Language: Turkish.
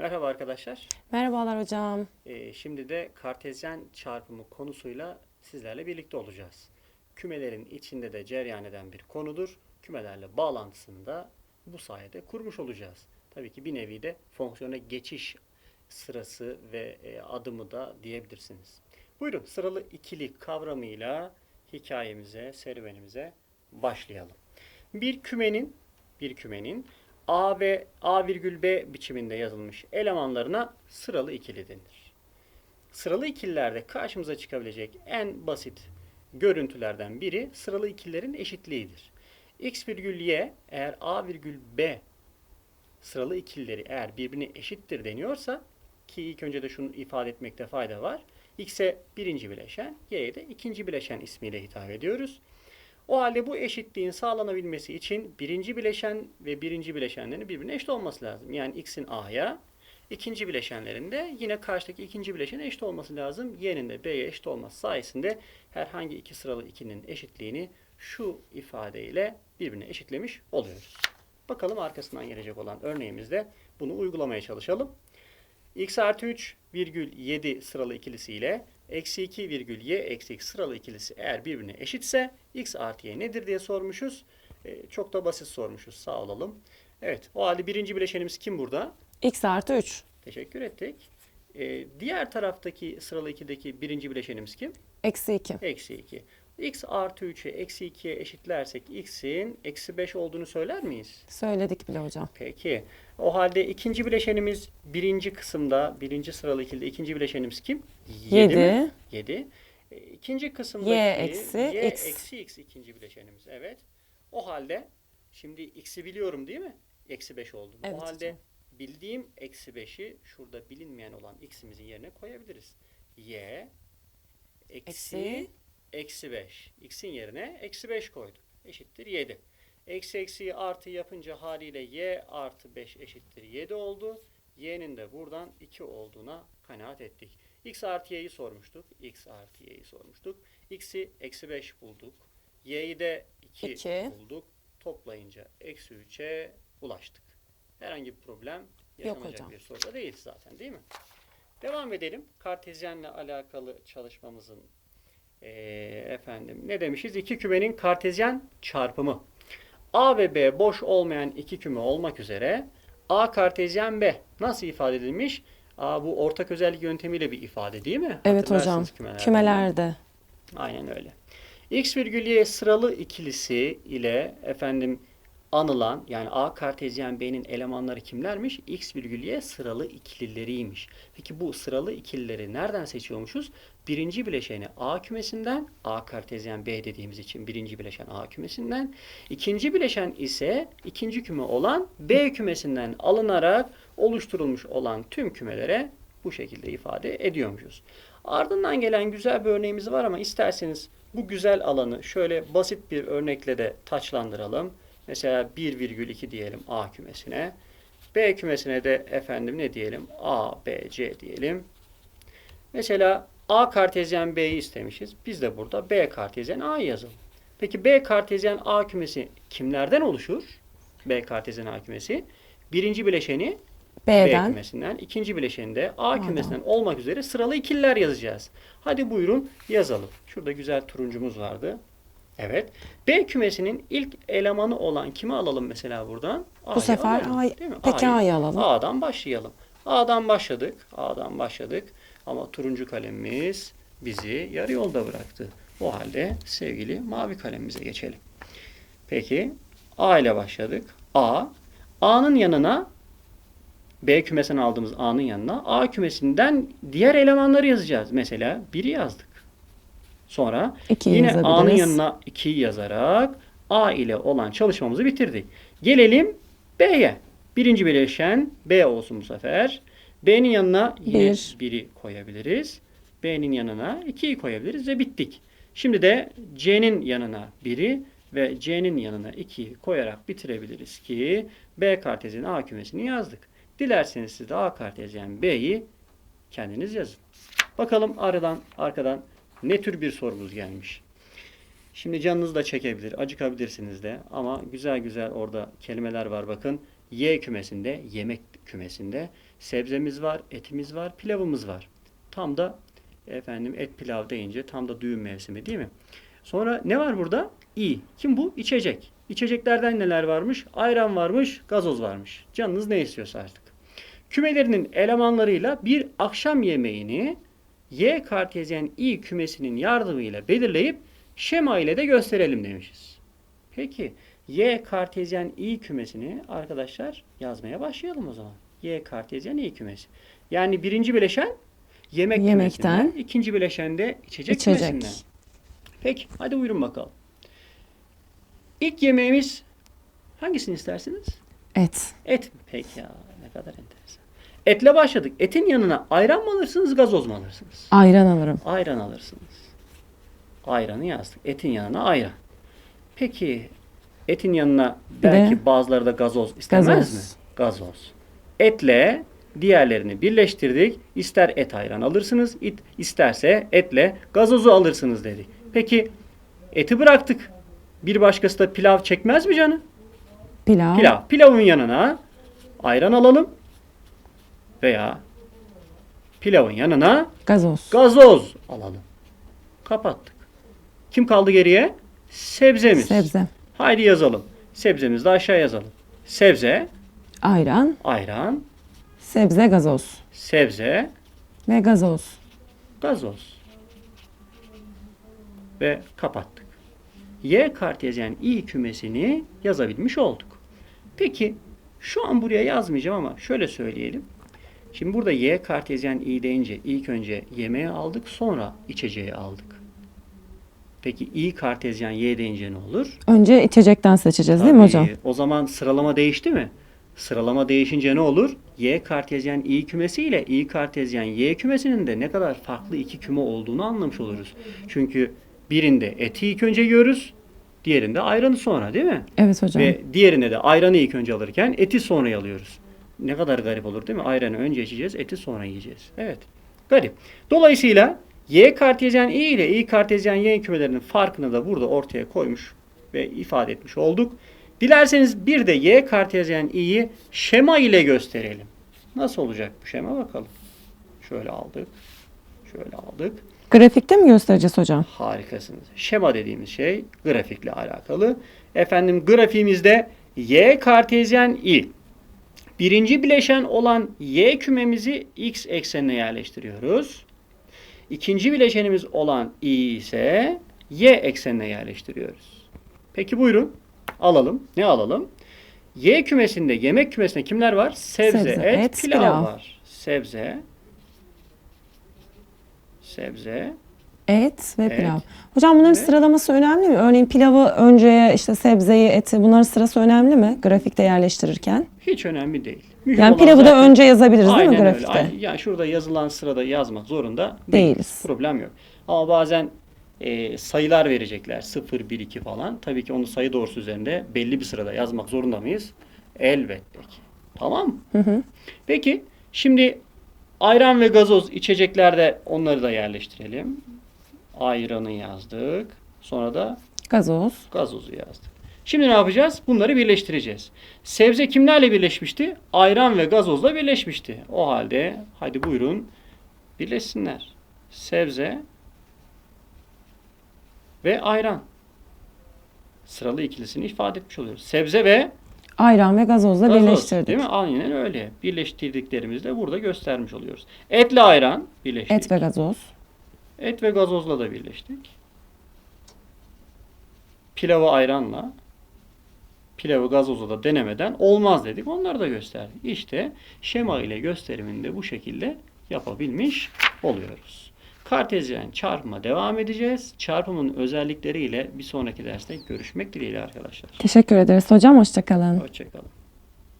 Merhaba arkadaşlar. Merhabalar hocam. Ee, şimdi de kartezyen çarpımı konusuyla sizlerle birlikte olacağız. Kümelerin içinde de cereyan eden bir konudur. Kümelerle bağlantısını da bu sayede kurmuş olacağız. Tabii ki bir nevi de fonksiyona geçiş sırası ve e, adımı da diyebilirsiniz. Buyurun sıralı ikili kavramıyla hikayemize, serüvenimize başlayalım. Bir kümenin bir kümenin A ve A virgül B biçiminde yazılmış elemanlarına sıralı ikili denir. Sıralı ikililerde karşımıza çıkabilecek en basit görüntülerden biri sıralı ikililerin eşitliğidir. X virgül Y eğer A virgül B sıralı ikilileri eğer birbirine eşittir deniyorsa ki ilk önce de şunu ifade etmekte fayda var. X'e birinci bileşen, Y'ye de ikinci bileşen ismiyle hitap ediyoruz. O halde bu eşitliğin sağlanabilmesi için birinci bileşen ve birinci bileşenlerin birbirine eşit olması lazım. Yani x'in a'ya, ikinci bileşenlerin de yine karşıdaki ikinci bileşene eşit olması lazım. Y'nin de b'ye eşit olması sayesinde herhangi iki sıralı ikinin eşitliğini şu ifadeyle birbirine eşitlemiş oluyoruz. Bakalım arkasından gelecek olan örneğimizde bunu uygulamaya çalışalım. X artı 3 virgül 7 sıralı ikilisiyle eksi 2 virgül y eksi x sıralı ikilisi eğer birbirine eşitse x artı y nedir diye sormuşuz. Ee, çok da basit sormuşuz sağ olalım. Evet o halde birinci bileşenimiz kim burada? X artı 3. Teşekkür ettik. Ee, diğer taraftaki sıralı ikideki birinci bileşenimiz kim? Eksi 2. Eksi 2. x artı 3'ü eksi 2'ye eşitlersek x'in eksi 5 olduğunu söyler miyiz? Söyledik bile hocam. Peki. O halde ikinci bileşenimiz birinci kısımda, birinci sıralı ikilide ikinci bileşenimiz kim? 7. mi? 7. E, İkinci kısımdaki Y eksi y x. eksi x ikinci bileşenimiz. Evet. O halde şimdi x'i biliyorum değil mi? Eksi 5 oldu. Evet o halde hocam. bildiğim eksi 5'i şurada bilinmeyen olan x'imizin yerine koyabiliriz. y eksi Eksi. Eksi 5. x'in yerine eksi 5 koyduk. Eşittir 7. Eksi eksiyi artı yapınca haliyle y artı 5 eşittir 7 oldu. y'nin de buradan 2 olduğuna kanaat ettik. x artı y'yi sormuştuk. x artı y'yi sormuştuk. x'i eksi 5 bulduk. y'yi de 2 İki. bulduk. Toplayınca eksi 3'e ulaştık. Herhangi bir problem yaşanacak bir soru değil zaten değil mi? Devam edelim. Kartezyenle alakalı çalışmamızın eee, efendim ne demişiz? İki kümenin kartezyen çarpımı. A ve B boş olmayan iki küme olmak üzere A kartezyen B nasıl ifade edilmiş? A bu ortak özellik yöntemiyle bir ifade değil mi? Evet hocam. Kümelerden. Kümelerde. Aynen öyle. X virgül Y sıralı ikilisi ile efendim anılan yani A kartezyen B'nin elemanları kimlermiş? X virgül Y sıralı ikilileriymiş. Peki bu sıralı ikilileri nereden seçiyormuşuz? Birinci bileşeni A kümesinden, A kartezyen B dediğimiz için birinci bileşen A kümesinden, ikinci bileşen ise ikinci küme olan B kümesinden alınarak oluşturulmuş olan tüm kümelere bu şekilde ifade ediyormuşuz. Ardından gelen güzel bir örneğimiz var ama isterseniz bu güzel alanı şöyle basit bir örnekle de taçlandıralım. Mesela 1,2 diyelim A kümesine. B kümesine de efendim ne diyelim? A, B, C diyelim. Mesela A kartezyen B'yi istemişiz. Biz de burada B kartezyen A'yı yazalım. Peki B kartezyen A kümesi kimlerden oluşur? B kartezyen A kümesi. Birinci bileşeni B B'den. kümesinden, ikinci bileşeni de A kümesinden olmak üzere sıralı ikililer yazacağız. Hadi buyurun yazalım. Şurada güzel turuncumuz vardı. Evet. B kümesinin ilk elemanı olan kimi alalım mesela buradan? A'yı sefer alalım, A- değil mi? peki A'yı alalım. A'dan başlayalım. A'dan başladık. A'dan başladık. Ama turuncu kalemimiz bizi yarı yolda bıraktı. O halde sevgili mavi kalemimize geçelim. Peki A ile başladık. A. A'nın yanına B kümesinden aldığımız A'nın yanına A kümesinden diğer elemanları yazacağız. Mesela 1'i yazdık. Sonra İkiyi yine A'nın yanına 2'yi yazarak A ile olan çalışmamızı bitirdik. Gelelim B'ye. Birinci bileşen B olsun bu sefer. B'nin yanına yine Bir. 1'i koyabiliriz. B'nin yanına 2'yi koyabiliriz ve bittik. Şimdi de C'nin yanına 1'i ve C'nin yanına 2'yi koyarak bitirebiliriz ki B kartezyen A kümesini yazdık. Dilerseniz siz de A kartezyen B'yi kendiniz yazın. Bakalım aradan arkadan ne tür bir sorumuz gelmiş. Şimdi canınız da çekebilir, acıkabilirsiniz de ama güzel güzel orada kelimeler var bakın. Y kümesinde, yemek kümesinde sebzemiz var, etimiz var, pilavımız var. Tam da efendim et pilav deyince tam da düğün mevsimi değil mi? Sonra ne var burada? İ. Kim bu? İçecek. İçeceklerden neler varmış? Ayran varmış, gazoz varmış. Canınız ne istiyorsa artık. Kümelerinin elemanlarıyla bir akşam yemeğini Y kartezyen İ kümesinin yardımıyla belirleyip şema ile de gösterelim demişiz. Peki Y kartezyen İ kümesini arkadaşlar yazmaya başlayalım o zaman. Y kartezyen İ kümesi. Yani birinci bileşen yemek Yemekten. kümesinden, ikinci bileşen de içecek, İçecek. kümesinden. Peki hadi buyurun bakalım. İlk yemeğimiz hangisini istersiniz? Et. Et mi? Peki ya ne kadar enteresan. Etle başladık. Etin yanına ayran mı alırsınız, gazoz mu alırsınız? Ayran alırım. Ayran alırsınız. Ayranı yazdık. Etin yanına ayran. Peki etin yanına belki de bazıları da gazoz istemez gazoz. mi? Gazoz. Etle diğerlerini birleştirdik. İster et ayran alırsınız, it isterse etle gazozu alırsınız dedik. Peki eti bıraktık. Bir başkası da pilav çekmez mi canı? Pilav. Pilav. Pilavın yanına ayran alalım veya pilavın yanına Gazoz. gazoz alalım. Kapattık. Kim kaldı geriye? Sebzemiz. Sebze. Haydi yazalım. Sebzemizi de aşağı yazalım. Sebze, Ayran. ayran, Sebze gazoz. sebze, Ve gazoz. gazoz. Ve kapattık. Y kartezyen i kümesini yazabilmiş olduk. Peki şu an buraya yazmayacağım ama şöyle söyleyelim. Şimdi burada y kartezyen i deyince ilk önce yemeği aldık sonra içeceği aldık. Peki i kartezyen y deyince ne olur? Önce içecekten seçeceğiz değil mi hocam? O zaman sıralama değişti mi? Sıralama değişince ne olur? Y kartezyen i kümesi ile i kartezyen y kümesinin de ne kadar farklı iki küme olduğunu anlamış oluruz. Çünkü birinde eti ilk önce yiyoruz, diğerinde ayranı sonra değil mi? Evet hocam. Ve diğerine de ayranı ilk önce alırken eti sonra alıyoruz. Ne kadar garip olur değil mi? Ayranı önce içeceğiz, eti sonra yiyeceğiz. Evet. Garip. Dolayısıyla Y kartezyen i ile i kartezyen y kümelerinin farkını da burada ortaya koymuş ve ifade etmiş olduk. Dilerseniz bir de y kartezyen i'yi şema ile gösterelim. Nasıl olacak bu şema bakalım. Şöyle aldık. Şöyle aldık. Grafikte mi göstereceğiz hocam? Harikasınız. Şema dediğimiz şey grafikle alakalı. Efendim grafiğimizde y kartezyen i. Birinci bileşen olan y kümemizi x eksenine yerleştiriyoruz. İkinci bileşenimiz olan i ise y eksenine yerleştiriyoruz. Peki buyurun. Alalım. Ne alalım? Y kümesinde, yemek kümesinde kimler var? Sebze, Sebze, et, et, pilav, pilav. var. Sebze, sebze, Et ve pilav. Hocam bunların sıralaması önemli mi? Örneğin pilavı önceye, işte sebzeyi, eti bunların sırası önemli mi grafikte yerleştirirken? Hiç önemli değil. Mühim Yani olan pilavı da zaten- önce yazabiliriz değil mi Aynen öyle. grafikte? Aynen. Yani şurada yazılan sırada yazmak zorunda değiliz. Değiliz. Problem yok. Ama bazen e, sayılar verecekler. 0, 1, 2 falan. Tabii ki onu sayı doğrusu üzerinde belli bir sırada yazmak zorunda mıyız? Elbette ki. Tamam mı? Hı hı. Peki şimdi ayran ve gazoz içeceklerde onları da yerleştirelim. Ayranı yazdık. Sonra da Gazoz. gazozu yazdık. Şimdi ne yapacağız? Bunları birleştireceğiz. Sebze kimlerle birleşmişti? Ayran ve gazozla birleşmişti. O halde hadi buyurun birleşsinler. Sebze ve ayran. Sıralı ikilisini ifade etmiş oluyoruz. Sebze ve Ayran ve gazozla gazoz. birleştirdik. Değil mi? Aynen öyle. Birleştirdiklerimizi de burada göstermiş oluyoruz. Etle ayran birleştik. Et ve gazoz. Et ve gazozla da birleştik. Pilavı ayranla, pilavı gazozla da denemeden olmaz dedik. Onları da gösterdik. İşte şema ile gösterimini de bu şekilde yapabilmiş oluyoruz. Kartezyen çarpıma devam edeceğiz. Çarpımın özellikleriyle bir sonraki derste görüşmek dileğiyle arkadaşlar. Teşekkür ederiz hocam. Hoşçakalın. Hoşçakalın.